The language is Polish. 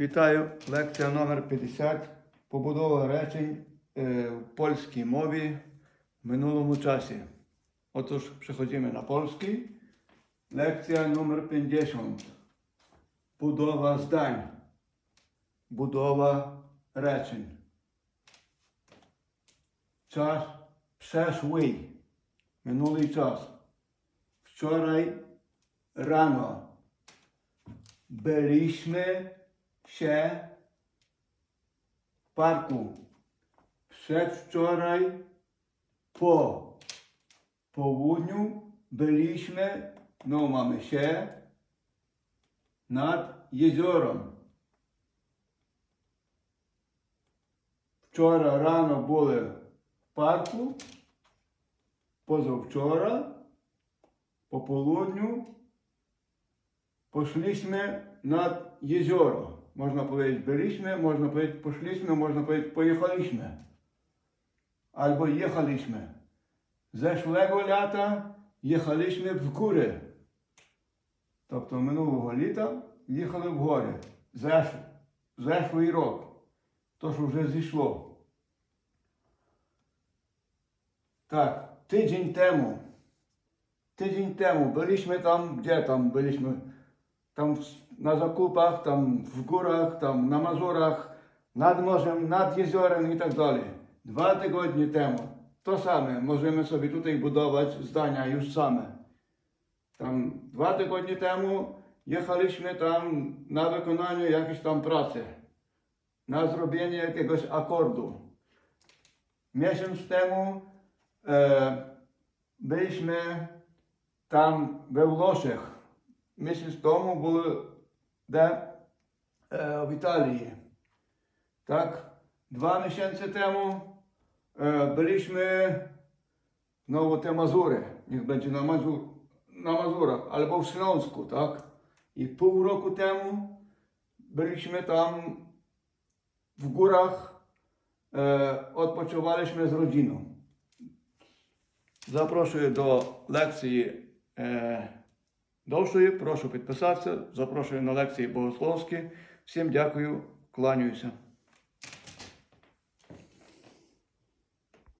Вітаю, лекція номер 50. Побудова речень е, в польській мові в минулому часі. Отож, przechodzimy na polski. Lekcja numer 50. Budowa zdań. Budowa reczeń. Czas przeszły. Minulý czas. Wczoraj rano byliśmy ще парку. Przedwczoraj po południu byliśmy, no mamy się, nad jeziorem. Вчора рано були в парку, позавчора, по полудню, пошли ми над єзеро. Można powiedzieć byliśmy, można powiedzieć poszliśmy, można powiedzieć pojechaliśmy. Albo jechaliśmy. Lata jechaliśmy w góry. Тобто минулого літа їхали в гори. Зеш... Зешлий рок. То, що вже зійшло. Так, tydzień temu. Tydzień temu byliśmy tam, gdzie tam byliśmy? Tam na zakupach, tam w górach, tam na Mazurach, nad morzem, nad jeziorem i tak dalej. Dwa tygodnie temu. To same. Możemy sobie tutaj budować zdania już same. Tam dwa tygodnie temu jechaliśmy tam na wykonanie jakiejś tam pracy. Na zrobienie jakiegoś akordu. Miesiąc temu e, byliśmy tam we Włoszech miesiąc temu były de, w Italii. Tak, dwa miesiące temu e, byliśmy znowu te Mazury, niech będzie na, Mazur, na Mazurach, albo w Śląsku, tak? I pół roku temu byliśmy tam w górach, e, odpoczywaliśmy z rodziną. Zaproszę do lekcji e, довшої. Прошу підписатися. Запрошую на лекції богословські. Всім дякую, кланяюся.